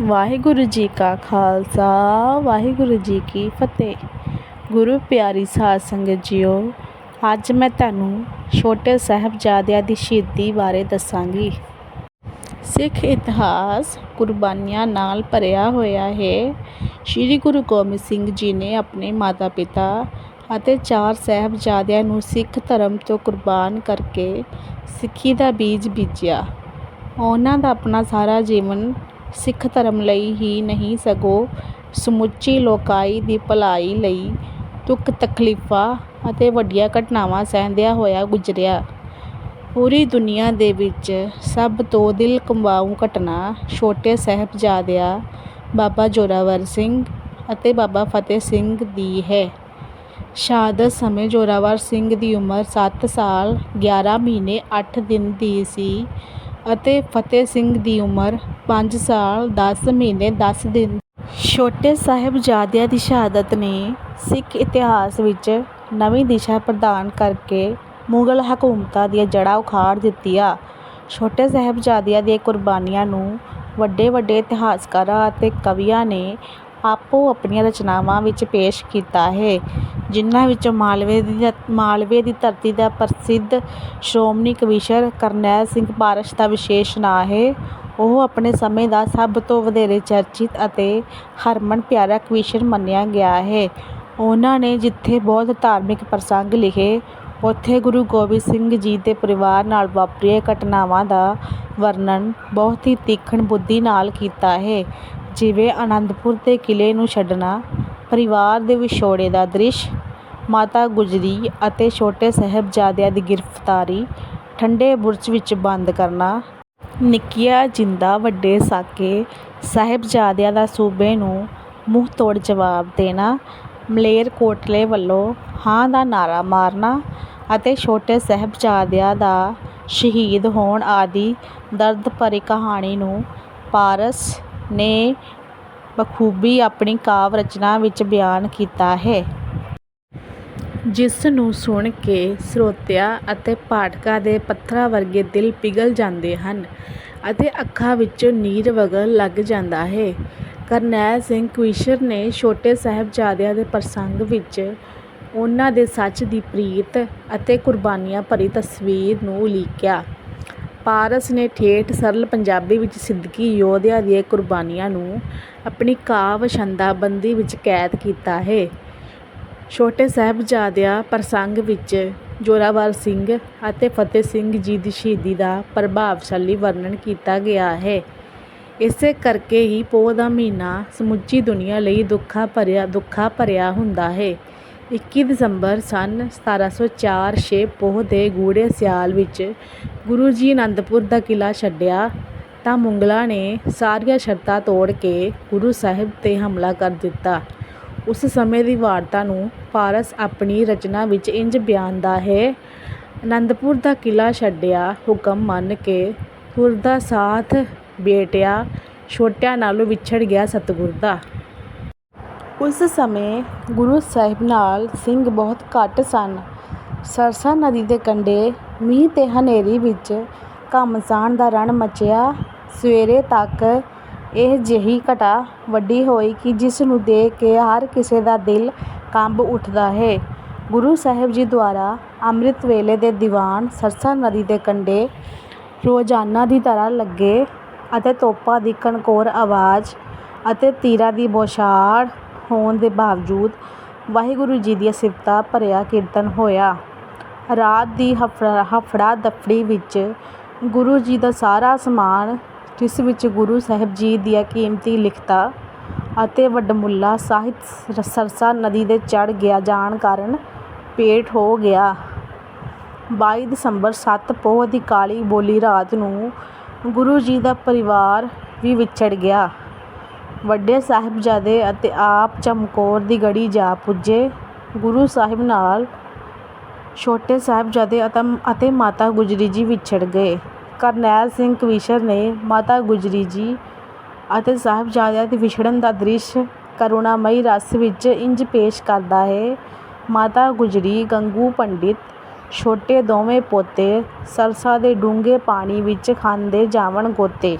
ਵਾਹਿਗੁਰੂ ਜੀ ਕਾ ਖਾਲਸਾ, ਵਾਹਿਗੁਰੂ ਜੀ ਕੀ ਫਤਿਹ। ਗੁਰੂ ਪਿਆਰੀ ਸਾਧ ਸੰਗਤ ਜੀਓ, ਅੱਜ ਮੈਂ ਤੁਹਾਨੂੰ ਛੋਟੇ ਸਾਹਿਬਜ਼ਾਦਿਆਂ ਦੀ ਸ਼ਹੀਦੀ ਬਾਰੇ ਦੱਸਾਂਗੀ। ਸਿੱਖ ਇਤਿਹਾਸ ਕੁਰਬਾਨੀਆਂ ਨਾਲ ਭਰਿਆ ਹੋਇਆ ਹੈ। ਸ੍ਰੀ ਗੁਰੂ ਗੋਬਿੰਦ ਸਿੰਘ ਜੀ ਨੇ ਆਪਣੇ ਮਾਤਾ ਪਿਤਾ ਅਤੇ ਚਾਰ ਸਾਹਿਬਜ਼ਾਦਿਆਂ ਨੂੰ ਸਿੱਖ ਧਰਮ ਤੋਂ ਕੁਰਬਾਨ ਕਰਕੇ ਸਿੱਖੀ ਦਾ ਬੀਜ ਬੀਜਿਆ। ਉਹਨਾਂ ਦਾ ਆਪਣਾ ਸਾਰਾ ਜੀਵਨ ਸਿੱਖ ਧਰਮ ਲਈ ਹੀ ਨਹੀਂ ਸਗੋਂ ਸਮੁੱਚੀ ਲੋਕਾਈ ਦੀ ਭਲਾਈ ਲਈ ਦੁੱਖ ਤਕਲੀਫਾਂ ਅਤੇ ਵੱਡੀਆਂ ਘਟਨਾਵਾਂ ਸਹਿੰਦਿਆਂ ਹੋਇਆ ਗੁਜ਼ਰਿਆ। ਪੂਰੀ ਦੁਨੀਆ ਦੇ ਵਿੱਚ ਸਭ ਤੋਂ ਦਿਲ ਕੰਬਾਊ ਘਟਨਾ ਛੋਟੇ ਸਾਹਿਬਜ਼ਾਦਿਆਂ, ਬਾਬਾ ਜ਼ੋਰਾਵਰ ਸਿੰਘ ਅਤੇ ਬਾਬਾ ਫਤਿਹ ਸਿੰਘ ਦੀ ਹੈ। ਸ਼ਹਾਦਤ ਸਮੇਂ ਜ਼ੋਰਾਵਰ ਸਿੰਘ ਦੀ ਉਮਰ ਸੱਤ ਸਾਲ 11 ਮਹੀਨੇ ਅੱਠ ਦਿਨ ਦੀ ਸੀ। ਅਤੇ ਫਤਿਹ ਸਿੰਘ ਦੀ ਉਮਰ ਪੰਜ ਸਾਲ ਦਸ ਮਹੀਨੇ ਦਸ ਦਿਨ। ਛੋਟੇ ਸਾਹਿਬਜ਼ਾਦਿਆਂ ਦੀ ਸ਼ਹਾਦਤ ਨੇ ਸਿੱਖ ਇਤਿਹਾਸ ਵਿੱਚ ਨਵੀਂ ਦਿਸ਼ਾ ਪ੍ਰਦਾਨ ਕਰਕੇ ਮੁਗਲ ਹਕੂਮਤਾਂ ਦੀਆਂ ਜੜ੍ਹਾਂ ਉਖਾੜ ਦਿੱਤੀਆਂ। ਛੋਟੇ ਸਾਹਿਬਜ਼ਾਦਿਆਂ ਦੀਆਂ ਕੁਰਬਾਨੀਆਂ ਨੂੰ ਵੱਡੇ ਵੱਡੇ ਇਤਿਹਾਸਕਾਰਾਂ ਅਤੇ ਕਵੀਆਂ ਨੇ ਆਪੋ ਆਪਣੀਆਂ ਰਚਨਾਵਾਂ ਵਿੱਚ ਪੇਸ਼ ਕੀਤਾ ਹੈ, ਜਿਨ੍ਹਾਂ ਵਿੱਚੋਂ ਮਾਲਵੇ ਦੀ ਮਾਲਵੇ ਦੀ ਧਰਤੀ ਦਾ ਪ੍ਰਸਿੱਧ ਸ਼੍ਰੋਮਣੀ ਕਵੀਸ਼ਰ ਕਰਨੈਲ ਸਿੰਘ ਪਾਰਸ਼ ਦਾ ਵਿਸ਼ੇਸ਼ ਨਾਂ ਹੈ। ਉਹ ਆਪਣੇ ਸਮੇਂ ਦਾ ਸਭ ਤੋਂ ਵਧੇਰੇ ਚਰਚਿਤ ਅਤੇ ਹਰਮਨ ਪਿਆਰਾ ਕਵੀਸ਼ਰ ਮੰਨਿਆ ਗਿਆ ਹੈ। ਉਹਨਾਂ ਨੇ ਜਿੱਥੇ ਬਹੁਤ ਧਾਰਮਿਕ ਪ੍ਰਸੰਗ ਲਿਖੇ, ਉੱਥੇ ਗੁਰੂ ਗੋਬਿੰਦ ਸਿੰਘ ਜੀ ਦੇ ਪਰਿਵਾਰ ਨਾਲ ਵਾਪਰੀਆਂ ਘਟਨਾਵਾਂ ਦਾ ਵਰਣਨ ਬਹੁਤ ਹੀ ਤੀਖਣ ਬੁੱਧੀ ਨਾਲ ਕੀਤਾ ਹੈ। ਜਿਵੇਂ ਅਨੰਦਪੁਰ ਦੇ ਕਿਲ੍ਹੇ ਨੂੰ ਛੱਡਣਾ, ਪਰਿਵਾਰ ਦੇ ਵਿਛੋੜੇ ਦਾ ਦ੍ਰਿਸ਼, ਮਾਤਾ ਗੁਜਰੀ ਅਤੇ ਛੋਟੇ ਸਾਹਿਬਜ਼ਾਦਿਆਂ ਦੀ ਗ੍ਰਿਫਤਾਰੀ, ਠੰਡੇ ਬੁਰਜ ਵਿੱਚ ਬੰਦ ਕਰਨਾ। ਨਿੱਕੀਆਂ ਜਿੰਦਾ ਵੱਡੇ ਸਾਕੇ ਸਾਹਿਬਜ਼ਾਦਿਆਂ ਦਾ ਸੂਬੇ ਨੂੰ ਮੂੰਹ ਤੋੜ ਜਵਾਬ ਦੇਣਾ ਮਲੇਰਕੋਟਲੇ ਵੱਲੋਂ ਹਾਂ ਦਾ ਨਾਅਰਾ ਮਾਰਨਾ ਅਤੇ ਛੋਟੇ ਸਾਹਿਬਜ਼ਾਦਿਆਂ ਦਾ ਸ਼ਹੀਦ ਹੋਣ ਆਦਿ ਦਰਦ ਭਰੀ ਕਹਾਣੀ ਨੂੰ ਪਾਰਸ ਨੇ ਬਖੂਬੀ ਆਪਣੀ ਕਾਵਿ ਰਚਨਾ ਵਿੱਚ ਬਿਆਨ ਕੀਤਾ ਹੈ। ਜਿਸ ਨੂੰ ਸੁਣ ਕੇ ਸਰੋਤਿਆਂ ਅਤੇ ਪਾਠਕਾਂ ਦੇ ਪੱਥਰਾਂ ਵਰਗੇ ਦਿਲ ਪਿਘਲ ਜਾਂਦੇ ਹਨ ਅਤੇ ਅੱਖਾਂ ਵਿੱਚੋਂ ਨੀਰ ਵਗਣ ਲੱਗ ਜਾਂਦਾ ਹੈ। ਕਰਨੈਲ ਸਿੰਘ ਕਵੀਸ਼ਰ ਨੇ ਛੋਟੇ ਸਾਹਿਬਜ਼ਾਦਿਆਂ ਦੇ ਪ੍ਰਸੰਗ ਵਿੱਚ ਉਹਨਾਂ ਦੇ ਸੱਚ ਦੀ ਪ੍ਰੀਤ ਅਤੇ ਕੁਰਬਾਨੀਆਂ ਭਰੀ ਤਸਵੀਰ ਨੂੰ ਉਲੀਕਿਆ। ਪਾਰਸ ਨੇ ਠੇਠ ਸਰਲ ਪੰਜਾਬੀ ਵਿੱਚ ਸਿੱਦਕੀ ਯੋਧਿਆਂ ਦੀਆਂ ਕੁਰਬਾਨੀਆਂ ਨੂੰ ਆਪਣੀ ਕਾਵਿ ਛੰਦਾਬੰਦੀ ਵਿੱਚ ਕੈਦ ਕੀਤਾ ਹੈ। ਛੋਟੇ ਸਾਹਿਬਜ਼ਾਦਿਆਂ ਪ੍ਰਸੰਗ ਵਿੱਚ ਜ਼ੋਰਾਵਰ ਸਿੰਘ ਅਤੇ ਫਤਿਹ ਸਿੰਘ ਜੀ ਦੀ ਸ਼ਹੀਦੀ ਦਾ ਪ੍ਰਭਾਵਸ਼ਾਲੀ ਵਰਣਨ ਕੀਤਾ ਗਿਆ ਹੈ। ਇਸੇ ਕਰਕੇ ਹੀ ਪੋਹ ਦਾ ਮਹੀਨਾ ਸਮੁੱਚੀ ਦੁਨੀਆ ਲਈ ਦੁੱਖਾਂ ਭਰਿਆ ਦੁੱਖਾਂ ਭਰਿਆ ਹੁੰਦਾ ਹੈ। 21 ਦਸੰਬਰ ਸਨ 1704 ਛੇ ਪੋਹ ਦੇ ਗੂੜ੍ਹੇ ਸਿਆਲ ਵਿੱਚ ਗੁਰੂ ਜੀ ਅਨੰਦਪੁਰ ਦਾ ਕਿਲ੍ਹਾ ਛੱਡਿਆ, ਤਾਂ ਮੁਗਲਾਂ ਨੇ ਸਾਰੀਆਂ ਸ਼ਰਤਾਂ ਤੋੜ ਕੇ ਗੁਰੂ ਸਾਹਿਬ 'ਤੇ ਹਮਲਾ ਕਰ ਦਿੱਤਾ। ਉਸ ਸਮੇਂ ਦੀ ਵਾਰਤਾ ਨੂੰ ਪਾਰਸ ਆਪਣੀ ਰਚਨਾ ਵਿੱਚ ਇੰਜ ਬਿਆਨਦਾ ਹੈ, ਅਨੰਦਪੁਰ ਦਾ ਕਿਲ੍ਹਾ ਛੱਡਿਆ ਹੁਕਮ ਮੰਨ ਕੇ ਤੁਰਦਾ ਸਾਥ ਬੇਟਿਆ, ਛੋਟਿਆਂ ਨਾਲੋਂ ਵਿਛੜ ਗਿਆ ਸਤਿਗੁਰ ਦਾ। ਉਸ ਸਮੇਂ ਗੁਰੂ ਸਾਹਿਬ ਨਾਲ ਸਿੰਘ ਬਹੁਤ ਘੱਟ ਸਨ। ਸਰਸਾ ਨਦੀ ਦੇ ਕੰਢੇ ਮੀਂਹ ਅਤੇ ਹਨੇਰੀ ਵਿੱਚ ਘਮਸਾਨ ਦਾ ਰਣ ਮਚਿਆ। ਸਵੇਰੇ ਤੱਕ ਇਹ ਜਿਹੀ ਘਟਾ ਵੱਡੀ ਹੋਈ ਕਿ ਜਿਸ ਨੂੰ ਦੇਖ ਕੇ ਹਰ ਕਿਸੇ ਦਾ ਦਿਲ ਕੰਬ ਉੱਠਦਾ ਹੈ। ਗੁਰੂ ਸਾਹਿਬ ਜੀ ਦੁਆਰਾ ਅੰਮ੍ਰਿਤ ਵੇਲੇ ਦੇ ਦੀਵਾਨ ਸਰਸਾ ਨਦੀ ਦੇ ਕੰਢੇ ਰੋਜ਼ਾਨਾ ਦੀ ਤਰ੍ਹਾਂ ਲੱਗੇ ਅਤੇ ਤੋਪਾਂ ਦੀ ਕਣਕੋਰ ਆਵਾਜ਼ ਅਤੇ ਤੀਰਾਂ ਦੀ ਬੌਛਾਰ ਹੋਣ ਦੇ ਬਾਵਜੂਦ ਵਾਹਿਗੁਰੂ ਜੀ ਦੀਆਂ ਸਿਫਤਾਂ ਭਰਿਆ ਕੀਰਤਨ ਹੋਇਆ। ਰਾਤ ਦੀ ਹਫੜਾ ਹਫੜਾ ਦਫੜੀ ਵਿੱਚ ਗੁਰੂ ਜੀ ਦਾ ਸਾਰਾ ਸਮਾਨ, ਜਿਸ ਵਿੱਚ ਗੁਰੂ ਸਾਹਿਬ ਜੀ ਦੀਆਂ ਕੀਮਤੀ ਲਿਖਤਾਂ ਅਤੇ ਵੱਡਮੁੱਲਾ ਸਾਹਿਤ ਸਰਸਾ ਨਦੀ ਦੇ ਚੜ ਗਿਆ ਜਾਣ ਕਾਰਨ ਪੇਟ ਹੋ ਗਿਆ। 22 ਦਸੰਬਰ 7 ਪੋਹ ਦੀ ਕਾਲੀ ਬੋਲੀ ਰਾਤ ਨੂੰ ਗੁਰੂ ਜੀ ਦਾ ਪਰਿਵਾਰ ਵੀ ਵਿਛੜ ਗਿਆ। ਵੱਡੇ ਸਾਹਿਬਜ਼ਾਦੇ ਅਤੇ ਆਪ ਚਮਕੌਰ ਦੀ ਗੜ੍ਹੀ ਜਾ ਪੁੱਜੇ। ਗੁਰੂ ਸਾਹਿਬ ਨਾਲ ਛੋਟੇ ਸਾਹਿਬਜ਼ਾਦੇ ਅਤੇ ਮਾਤਾ ਗੁਜਰੀ ਜੀ ਵਿਛੜ ਗਏ। ਕਰਨੈਲ ਸਿੰਘ ਕਵੀਸ਼ਰ ਨੇ ਮਾਤਾ ਗੁਜਰੀ ਜੀ ਅਤੇ ਸਾਹਿਬਜ਼ਾਦਿਆਂ ਦੇ ਵਿਛੜਨ ਦਾ ਦ੍ਰਿਸ਼ ਕਰੁਣਾਮਈ ਰਸ ਵਿੱਚ ਇੰਜ ਪੇਸ਼ ਕਰਦਾ ਹੈ, ਮਾਤਾ ਗੁਜਰੀ, ਗੰਗੂ ਪੰਡਿਤ, ਛੋਟੇ ਦੋਵੇਂ ਪੋਤੇ, ਸਰਸਾ ਦੇ ਡੂੰਘੇ ਪਾਣੀ ਵਿੱਚ ਖਾਂਦੇ ਜਾਵਣ ਗੋਤੇ।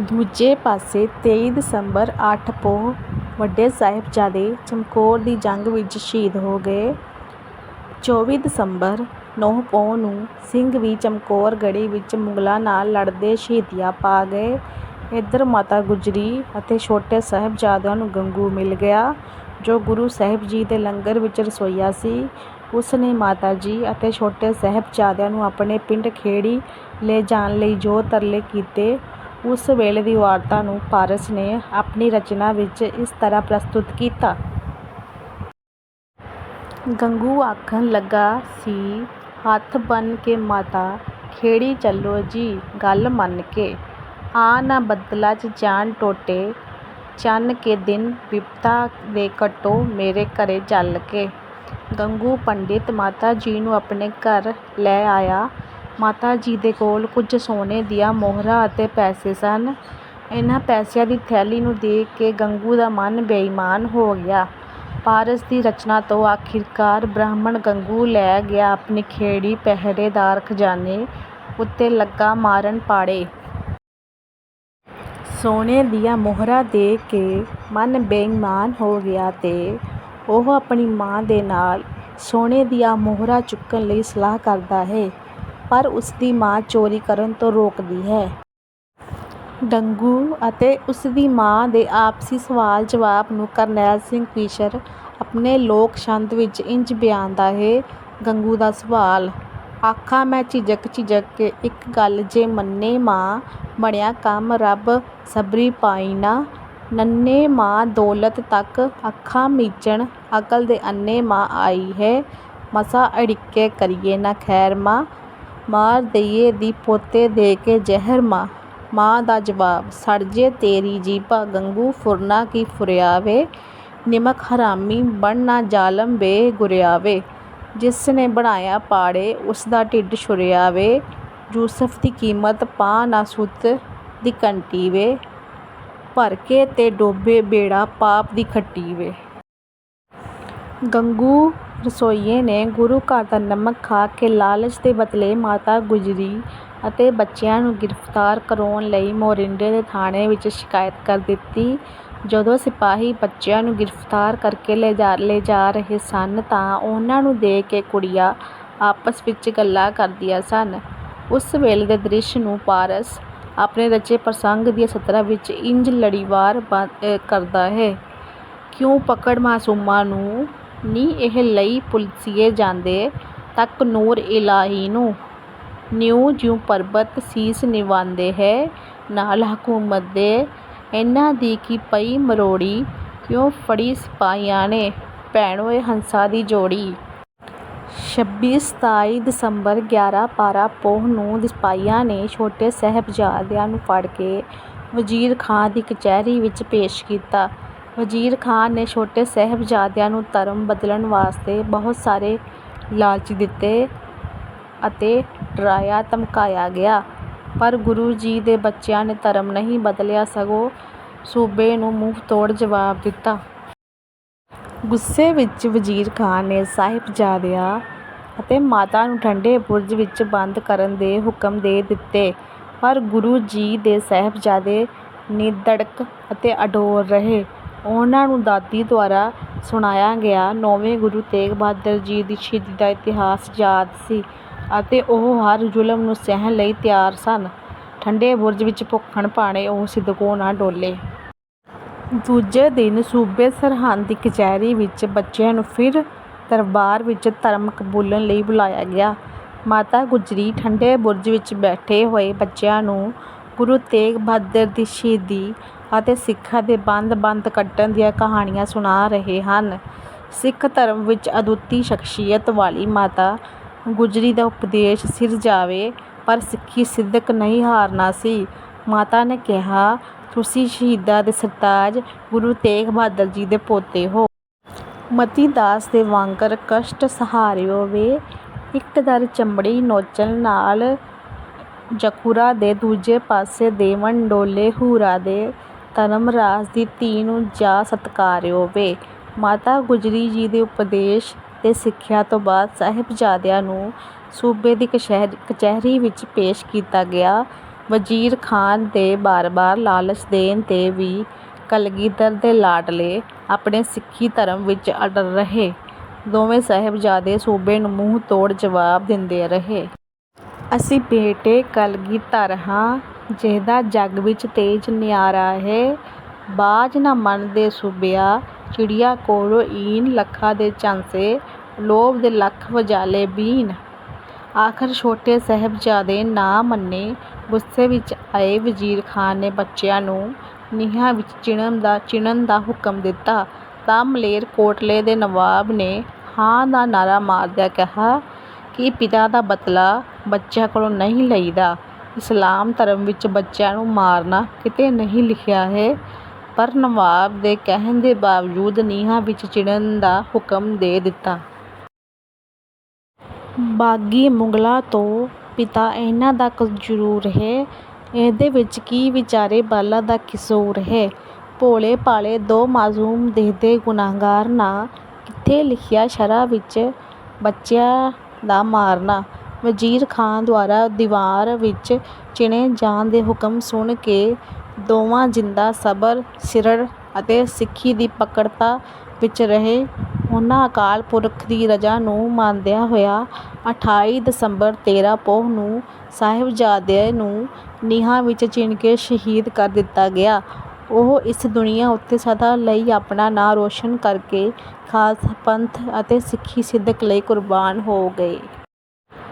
ਦੂਜੇ ਪਾਸੇ ਤੇਈ ਦਸੰਬਰ ਅੱਠ ਪੋਹ ਵੱਡੇ ਸਾਹਿਬਜ਼ਾਦੇ ਚਮਕੌਰ ਦੀ ਜੰਗ ਵਿੱਚ ਸ਼ਹੀਦ ਹੋ ਗਏ। 24 ਦਸੰਬਰ ਨੌ ਪੋਹ ਨੂੰ ਸਿੰਘ ਵੀ ਚਮਕੌਰ ਗੜੀ ਵਿੱਚ ਮੁਗਲਾਂ ਨਾਲ ਲੜਦੇ ਸ਼ਹੀਦੀਆਂ ਪਾ ਗਏ। ਇੱਧਰ ਮਾਤਾ ਗੁਜਰੀ ਅਤੇ ਛੋਟੇ ਸਾਹਿਬਜ਼ਾਦਿਆਂ ਨੂੰ ਗੰਗੂ ਮਿਲ ਗਿਆ, ਜੋ ਗੁਰੂ ਸਾਹਿਬ ਜੀ ਦੇ ਲੰਗਰ ਵਿੱਚ ਰਸੋਈਆ ਸੀ। ਉਸ ਨੇ ਮਾਤਾ ਜੀ ਅਤੇ ਛੋਟੇ ਸਾਹਿਬਜ਼ਾਦਿਆਂ ਨੂੰ ਆਪਣੇ ਪਿੰਡ ਖੇੜੀ ਲੈ ਜਾਣ ਲਈ ਜੋ ਤਰਲੇ ਕੀਤੇ। ਉਸ ਵੇਲੇ ਦੀ ਵਾਰਤਾ ਨੂੰ ਪਾਰਸ ਨੇ ਆਪਣੀ ਰਚਨਾ ਵਿੱਚ ਇਸ ਤਰ੍ਹਾਂ ਪ੍ਰਸਤੁਤ ਕੀਤਾ। ਗੰਗੂ ਆਖਣ ਲੱਗਾ ਸੀ, ਹੱਥ ਬੰਨ੍ਹ ਕੇ ਮਾਤਾ, ਖੇੜੀ ਚੱਲੋ ਜੀ, ਗੱਲ ਮੰਨ ਕੇ। ਆ ਨਾ ਬੱਦਲਾਂ 'ਚ ਜਾਨ ਟੋਟੇ, ਚੰਨ ਕੇ ਦਿਨ ਬਿਪਤਾ ਦੇ ਕੱਟੋ ਮੇਰੇ ਘਰੇ ਜਲ ਕੇ ਗੰਗੂ ਪੰਡਿਤ ਮਾਤਾ ਜੀ ਨੂੰ ਆਪਣੇ ਘਰ ਲੈ ਆਇਆ। ਮਾਤਾ ਜੀ ਦੇ ਕੋਲ ਕੁਝ ਸੋਨੇ ਦੀਆਂ ਮੋਹਰਾਂ ਅਤੇ ਪੈਸੇ ਸਨ। ਇਹਨਾਂ ਪੈਸਿਆਂ ਦੀ ਥੈਲੀ ਨੂੰ ਦੇਖ ਕੇ ਗੰਗੂ ਦਾ ਮਨ ਬੇਈਮਾਨ ਹੋ ਗਿਆ। ਪਾਰਸ ਦੀ ਰਚਨਾ ਤੋਂ ਆਖਿਰਕਾਰ ਬ੍ਰਾਹਮਣ ਗੰਗੂ ਲੈ ਗਿਆ ਆਪਣੀ ਖੇੜੀ ਪਹਿਰੇਦਾਰ ਖਜ਼ਾਨੇ ਉੱਤੇ ਲੱਗਾ ਮਾਰਨ ਪਾੜੇ। ਸੋਨੇ ਦੀਆਂ ਮੋਹਰਾਂ ਦੇਖ ਕੇ ਮਨ ਬੇਈਮਾਨ ਹੋ ਗਿਆ ਤੇ ਉਹ ਆਪਣੀ ਮਾਂ ਦੇ ਨਾਲ ਸੋਨੇ ਦੀਆਂ ਮੋਹਰਾਂ ਚੁੱਕਣ ਲਈ ਸਲਾਹ ਕਰਦਾ ਹੈ। ਪਰ ਉਸਦੀ ਮਾਂ ਚੋਰੀ ਕਰਨ ਤੋਂ ਰੋਕਦੀ ਹੈ। ਡੰਗੂ ਅਤੇ ਉਸਦੀ ਮਾਂ ਦੇ ਆਪਸੀ ਸਵਾਲ ਜਵਾਬ ਨੂੰ ਕਰਨੈਲ ਸਿੰਘ ਕਿਸ਼ਰ ਆਪਣੇ ਲੋਕ ਛੰਦ ਵਿੱਚ ਇੰਜ ਬਿਆਨਦਾ ਹੈ, ਗੰਗੂ ਦਾ ਸਵਾਲ। ਆਖਾਂ ਮੈਂ ਝਿਜਕ ਝਿਜਕ ਕੇ ਇੱਕ ਗੱਲ ਜੇ ਮੰਨੇ ਮਾਂ, ਬਣਿਆ ਕੰਮ ਰੱਬ ਸਬਰੀ ਪਾਈ ਨਾ। ਨੰਨੇ ਮਾਂ ਦੌਲਤ ਤੱਕ ਅੱਖਾਂ ਮੀਚਣ, ਅਕਲ ਦੇ ਅੰਨੇ ਮਾਂ ਆਈ ਹੈ। ਮਸਾ ਅੜਿੱਕੇ ਕਰੀਏ ਨਾ ਖੈਰ ਮਾਂ। ਮਾਰ ਦਈਏ ਦੀ ਪੋਤੇ ਦੇ ਕੇ ਜ਼ਹਿਰ ਮਾਂ। ਮਾਂ ਦਾ ਜਵਾਬ, ਸੜ ਜੇ ਤੇਰੀ ਜੀਭਾ ਗੰਗੂ ਫੁਰਨਾ ਕੀ ਫੁਰਿਆਵੇ। ਨਿਮਕ ਹਰਾਮੀ ਬਣਨਾ ਜ਼ਾਲਮ ਬੇ ਗੁਰਿਆਵੇ। ਜਿਸ ਨੇ ਬਣਾਇਆ ਪਾੜੇ, ਉਸ ਦਾ ਢਿੱਡ ਛੁਰਿਆਵੇ। ਯੂਸਫ ਦੀ ਕੀਮਤ ਪਾ ਨਾ ਸੁੱਤ ਦੀ ਕੰਟੀ ਵੇ ਭਰ ਕੇ ਤੇ ਡੋਬੇ ਬੇੜਾ ਪਾਪ ਦੀ ਖੱਟੀ ਵੇ ਗੰਗੂ ਰਸੋਈਏ ਨੇ ਗੁਰੂ ਘਰ ਦਾ ਨਮਕ ਖਾ ਕੇ ਲਾਲਚ ਦੇ ਬਦਲੇ ਮਾਤਾ ਗੁਜਰੀ ਅਤੇ ਬੱਚਿਆਂ ਨੂੰ ਗ੍ਰਿਫਤਾਰ ਕਰਵਾਉਣ ਲਈ ਮੋਰਿੰਡੇ ਦੇ ਥਾਣੇ ਵਿੱਚ ਸ਼ਿਕਾਇਤ ਕਰ ਦਿੱਤੀ। ਜਦੋਂ ਸਿਪਾਹੀ ਬੱਚਿਆਂ ਨੂੰ ਗ੍ਰਿਫਤਾਰ ਕਰਕੇ ਲੈ ਜਾ ਲੈ ਜਾ ਰਹੇ ਸਨ ਤਾਂ ਉਹਨਾਂ ਨੂੰ ਦੇਖ ਕੇ ਕੁੜੀਆਂ ਆਪਸ ਵਿੱਚ ਗੱਲਾਂ ਕਰਦੀਆਂ ਸਨ। ਉਸ ਵੇਲੇ ਦੇ ਦ੍ਰਿਸ਼ ਨੂੰ ਪਾਰਸ ਆਪਣੇ ਰਚੇ ਪ੍ਰਸੰਗ ਦੀਆਂ ਸਤਰਾਂ ਵਿੱਚ ਇੰਜ ਲੜੀਵਾਰ ਕਰਦਾ ਹੈ, ਕਿਉਂ ਪਕੜ ਮਾਸੂਮਾਂ ਨੂੰ ਨੀ ਇਹ ਲਈ ਪੁਲਸੀਏ ਜਾਂਦੇ ਤੱਕ ਨੂਰ ਇਲਾਹੀ ਨੂੰ। ਨਿਉ ਜਿਉਂ ਪਰਬਤ ਸੀਸ ਨਿਵਾਂਦੇ ਹੈ, ਨਾਲ ਹਕੂਮਤ ਦੇ ਇਹਨਾਂ ਦੀ ਕੀ ਪਈ ਮਰੋੜੀ, ਕਿਉਂ ਫੜੀ ਸਿਪਾਹੀਆਂ ਨੇ ਭੈਣੋ ਇਹ ਹੰਸਾਂ ਦੀ ਜੋੜੀ। ਛੱਬੀ ਸਤਾਈ ਦਸੰਬਰ ਗਿਆਰਾਂ ਬਾਰਾਂ ਪੋਹ ਨੂੰ ਸਿਪਾਹੀਆਂ ਨੇ ਛੋਟੇ ਸਾਹਿਬਜ਼ਾਦਿਆਂ ਨੂੰ ਫੜ ਕੇ ਵਜ਼ੀਰ ਖਾਂ ਦੀ ਕਚਹਿਰੀ ਵਿੱਚ ਪੇਸ਼ ਕੀਤਾ। ਵਜ਼ੀਰ ਖਾਨ ਨੇ ਛੋਟੇ ਸਾਹਿਬਜ਼ਾਦਿਆਂ ਨੂੰ ਧਰਮ ਬਦਲਣ ਵਾਸਤੇ ਬਹੁਤ ਸਾਰੇ ਲਾਲਚ ਦਿੱਤੇ ਅਤੇ ਡਰਾਇਆ, ਧਮਕਾਇਆ ਗਿਆ। ਪਰ ਗੁਰੂ ਜੀ ਦੇ ਬੱਚਿਆਂ ਨੇ ਧਰਮ ਨਹੀਂ ਬਦਲਿਆ, ਸਗੋਂ ਸੂਬੇ ਨੂੰ ਮੂੰਹ ਤੋੜ ਜਵਾਬ ਦਿੱਤਾ। ਗੁੱਸੇ ਵਿੱਚ ਵਜ਼ੀਰ ਖਾਨ ਨੇ ਸਾਹਿਬਜ਼ਾਦਿਆਂ ਅਤੇ ਮਾਤਾ ਨੂੰ ਠੰਡੇ ਬੁਰਜ ਵਿੱਚ ਬੰਦ ਕਰਨ ਦੇ ਹੁਕਮ ਦੇ ਦਿੱਤੇ। ਪਰ ਗੁਰੂ ਜੀ ਦੇ ਸਾਹਿਬਜ਼ਾਦੇ ਨਿਧੜਕ ਅਤੇ ਅਡੋਲ ਰਹੇ। ਉਹਨਾਂ ਨੂੰ ਦਾਦੀ ਦੁਆਰਾ ਸੁਣਾਇਆ ਗਿਆ ਨੌਵੇਂ ਗੁਰੂ ਤੇਗ ਬਹਾਦਰ ਜੀ ਦੀ ਸ਼ਹੀਦੀ ਦਾ ਇਤਿਹਾਸ ਯਾਦ ਸੀ ਅਤੇ ਉਹ ਹਰ ਜ਼ੁਲਮ ਨੂੰ ਸਹਿਣ ਲਈ ਤਿਆਰ ਸਨ। ਠੰਡੇ ਬੁਰਜ ਵਿੱਚ ਭੁੱਖਣ ਭਾਣੇ ਉਹ ਸਿਦਕੋਂ ਨਾ ਡੋਲੇ। ਦੂਜੇ ਦਿਨ ਸੂਬੇ ਸਰਹੰਦ ਦੀ ਕਚਹਿਰੀ ਵਿੱਚ ਬੱਚਿਆਂ ਨੂੰ ਫਿਰ ਦਰਬਾਰ ਵਿੱਚ ਧਰਮ ਕਬੂਲਣ ਲਈ ਬੁਲਾਇਆ ਗਿਆ। ਮਾਤਾ ਗੁਜਰੀ ਠੰਡੇ ਬੁਰਜ ਵਿੱਚ ਬੈਠੇ ਹੋਏ ਬੱਚਿਆਂ ਨੂੰ ਗੁਰੂ ਤੇਗ ਬਹਾਦਰ ਦੀ ਸ਼ਹੀਦੀ ਅਤੇ ਸਿੱਖਾਂ ਦੇ ਬੰਦ-ਬੰਦ ਕੱਟਣ ਦੀਆਂ ਕਹਾਣੀਆਂ ਸੁਣਾ ਰਹੇ ਹਨ। ਸਿੱਖ ਧਰਮ ਵਿੱਚ ਅਦੁੱਤੀ ਸ਼ਖਸੀਅਤ ਵਾਲੀ ਮਾਤਾ ਗੁਜਰੀ ਦਾ ਉਪਦੇਸ਼ ਸਿਰ ਜਾਵੇ, ਪਰ ਸਿੱਖੀ ਸਿੱਧਕ ਨਹੀਂ ਹਾਰਨਾ ਸੀ। ਮਾਤਾ ਨੇ ਕਿਹਾ, ਤੁਸੀਂ ਸ਼ਹੀਦਾਂ ਦੇ ਸਰਤਾਜ ਗੁਰੂ ਤੇਗ ਬਹਾਦਰ ਜੀ ਦੇ ਪੋਤੇ ਹੋ। ਮਤੀ ਦਾਸ ਦੇ ਵਾਂਗਰ ਕਸ਼ਟ ਸਹਾਰਿਓ ਵੇ। ਇੱਕ ਦਰ ਚਮੜੀ ਨੋਚਣ ਨਾਲ ਜਖੂਰਾ ਦੇ ਦੂਜੇ ਪਾਸੇ ਦੇਵਨ ਡੋਲੇ ਹੂਰਾ ਦੇ। ਧਰਮ ਰਾਜ ਦੀ ਧੀ ਨੂੰ ਜਾ ਸਤਕਾਰਿਓ ਵੇ ਮਾਤਾ ਗੁਜਰੀ ਜੀ ਦੇ ਉਪਦੇਸ਼ ਤੇ ਸਿੱਖਿਆ ਤੋਂ ਬਾਅਦ ਸਾਹਿਬਜ਼ਾਦਿਆਂ ਨੂੰ ਸੂਬੇ ਦੀ ਕਚਹਿਰੀ ਵਿੱਚ ਪੇਸ਼ ਕੀਤਾ ਗਿਆ ਵਜ਼ੀਰ ਖਾਨ ਦੇ ਬਾਰ-ਬਾਰ ਲਾਲਚ ਦੇਣ 'ਤੇ ਵੀ ਕਲਗੀਧਰ ਦੇ ਲਾਡਲੇ ਆਪਣੇ ਸਿੱਖੀ ਧਰਮ ਵਿੱਚ ਅੜਲ ਰਹੇ। ਦੋਵੇਂ ਸਾਹਿਬਜ਼ਾਦੇ ਸੂਬੇ ਨੂੰ ਮੂੰਹ-ਤੋੜ ਜਵਾਬ ਦਿੰਦੇ ਰਹੇ। "ਅਸੀਂ ਬੇਟੇ ਕਲਗੀਧਰ ਹਾਂ, ਜਿਹਦਾ ਜੱਗ ਵਿੱਚ ਤੇਜ ਨਿਆਰਾ ਹੈ ਬਾਜ਼ ਨਾ ਮਨ ਦੇ ਸੂਬਿਆ, ਚਿੜੀਆ ਕੋਲੋਂ ਈਨ। ਲੱਖਾਂ ਦੇ ਝਾਂਸੇ, ਲੋਭ ਦੇ ਲੱਖ ਵਜਾਲੇ ਬੀਨ।" ਆਖ਼ਰ ਛੋਟੇ ਸਾਹਿਬਜ਼ਾਦੇ ਨਾ ਮੰਨੇ। ਗੁੱਸੇ ਵਿੱਚ ਆਏ ਵਜ਼ੀਰ ਖਾਨ ਨੇ ਬੱਚਿਆਂ ਨੂੰ ਨੀਹਾਂ ਵਿੱਚ ਚਿਣਨ ਦਾ ਹੁਕਮ ਦਿੱਤਾ ਤਾਂ ਮਲੇਰਕੋਟਲੇ ਦੇ ਨਵਾਬ ਨੇ ਹਾਂ ਦਾ ਨਾਅਰਾ ਮਾਰਦਿਆਂ ਕਿਹਾ ਕਿ ਪਿਤਾ ਦਾ ਬਦਲਾ ਬੱਚਿਆਂ ਕੋਲੋਂ ਨਹੀਂ ਲਈਦਾ। ਇਸਲਾਮ ਧਰਮ ਵਿੱਚ ਬੱਚਿਆਂ ਨੂੰ ਮਾਰਨਾ ਕਿਤੇ ਨਹੀਂ ਲਿਖਿਆ ਹੈ, ਪਰ ਨਵਾਬ ਦੇ ਕਹਿਣ ਦੇ ਬਾਵਜੂਦ ਨੀਹਾਂ ਵਿੱਚ ਚਿਣਨ ਦਾ ਹੁਕਮ ਦੇ ਦਿੱਤਾ। ਬਾਗ਼ੀ ਮੁਗ਼ਲਾਂ ਤੋਂ ਪਿਤਾ ਇਹਨਾਂ ਦਾ ਜ਼ਰੂਰ ਹੈ, ਇਹਦੇ ਵਿੱਚ ਕੀ ਵਿਚਾਰੇ ਬਾਲਾਂ ਦਾ ਕਸੂਰ ਹੈ ਭੋਲੇ-ਭਾਲੇ ਦੋ ਮਾਸੂਮ ਦੇਹ ਦੇ ਗੁਨਾਹਗਾਰ ਨਾ। ਕਿੱਥੇ ਲਿਖਿਆ ਸ਼ਰਅ ਵਿੱਚ ਬੱਚਿਆਂ ਦਾ ਮਾਰਨਾ। ਵਜ਼ੀਰ ਖਾਨ ਦੁਆਰਾ ਦੀਵਾਰ ਵਿੱਚ ਚਿਣੇ ਜਾਣ ਦੇ ਹੁਕਮ ਸੁਣ ਕੇ ਦੋਵਾਂ ਜ਼ਿੰਦਾ ਸਬਰ, ਸਿਰੜ ਅਤੇ ਸਿੱਖੀ ਦੀ ਪੱਕੜਤਾ ਵਿੱਚ ਰਹੇ। ਉਹਨਾਂ ਅਕਾਲ ਪੁਰਖ ਦੀ ਰਜ਼ਾ ਨੂੰ ਮੰਨਦਿਆਂ ਹੋਇਆਂ ਅਠਾਈ ਦਸੰਬਰ ਤੇਰ੍ਹਾਂ ਪੋਹ ਨੂੰ ਸਾਹਿਬਜ਼ਾਦਿਆਂ ਨੂੰ ਨੀਹਾਂ ਵਿੱਚ ਚਿਣ ਕੇ ਸ਼ਹੀਦ ਕਰ ਦਿੱਤਾ ਗਿਆ। ਉਹ ਇਸ ਦੁਨੀਆ ਉੱਤੇ ਸਦਾ ਲਈ ਆਪਣਾ ਨਾਂ ਰੌਸ਼ਨ ਕਰਕੇ ਖਾਲਸਾ ਪੰਥ ਅਤੇ ਸਿੱਖੀ ਸਿਦਕ ਲਈ ਕੁਰਬਾਨ ਹੋ ਗਏ।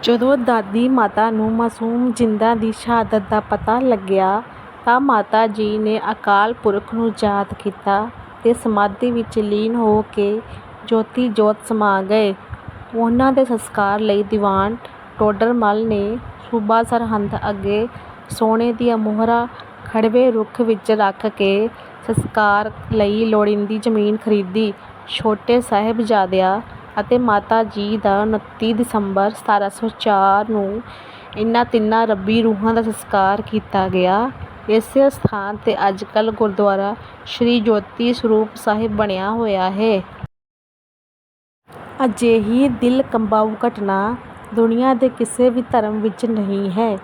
ਜਦੋਂ ਦਾਦੀ ਮਾਤਾ ਨੂੰ ਮਾਸੂਮ ਜ਼ਿੰਦਾ ਦੀ ਸ਼ਹਾਦਤ ਦਾ ਪਤਾ ਲੱਗਿਆ ਤਾਂ ਮਾਤਾ ਜੀ ਨੇ ਅਕਾਲ ਪੁਰਖ ਨੂੰ ਯਾਦ ਕੀਤਾ ਤੇ ਸਮਾਧੀ ਵਿੱਚ ਲੀਨ ਹੋ ਕੇ ਜੋਤੀ-ਜੋਤ ਸਮਾ ਗਏ। ਉਹਨਾਂ ਦੇ ਸੰਸਕਾਰ ਲਈ ਦੀਵਾਨ ਟੋਡਰਮੱਲ ਨੇ ਸੂਬਾ ਸਰਹੰਦ ਅੱਗੇ ਸੋਨੇ ਦੀਆਂ ਮੋਹਰਾਂ ਖੜ੍ਹਵੇ ਰੁੱਖ ਵਿੱਚ ਰੱਖ ਕੇ ਸੰਸਕਾਰ ਲਈ ਲੋੜੀਂਦੀ ਜ਼ਮੀਨ ਖਰੀਦੀ। ਛੋਟੇ ਸਾਹਿਬਜ਼ਾਦਿਆਂ ਅਤੇ ਮਾਤਾ ਜੀ ਦਾ ਉਨੱਤੀ ਦਸੰਬਰ ਸਤਾਰਾਂ ਸੌ ਚਾਰ ਨੂੰ ਇਹਨਾਂ ਤਿੰਨਾਂ ਰੱਬੀ ਰੂਹਾਂ ਦਾ ਸੰਸਕਾਰ ਕੀਤਾ ਗਿਆ। ਇਸੇ ਸਥਾਨ 'ਤੇ ਅੱਜ ਕੱਲ੍ਹ ਗੁਰਦੁਆਰਾ ਸ੍ਰੀ ਜੋਤੀ ਸਰੂਪ ਸਾਹਿਬ ਬਣਿਆ ਹੋਇਆ ਹੈ ਅਜਿਹੀ ਦਿਲ ਕੰਬਾਊ ਘਟਨਾ ਦੁਨੀਆ ਦੇ ਕਿਸੇ ਵੀ ਧਰਮ ਵਿੱਚ ਨਹੀਂ ਹੈ।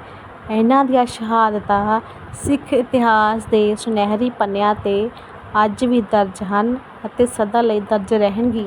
ਇਹਨਾਂ ਦੀਆਂ ਸ਼ਹਾਦਤਾਂ ਸਿੱਖ ਇਤਿਹਾਸ ਦੇ ਸੁਨਹਿਰੀ ਪੰਨਿਆਂ 'ਤੇ ਅੱਜ ਵੀ ਦਰਜ ਹਨ ਅਤੇ ਸਦਾ ਲਈ ਦਰਜ ਰਹਿਣਗੀਆਂ।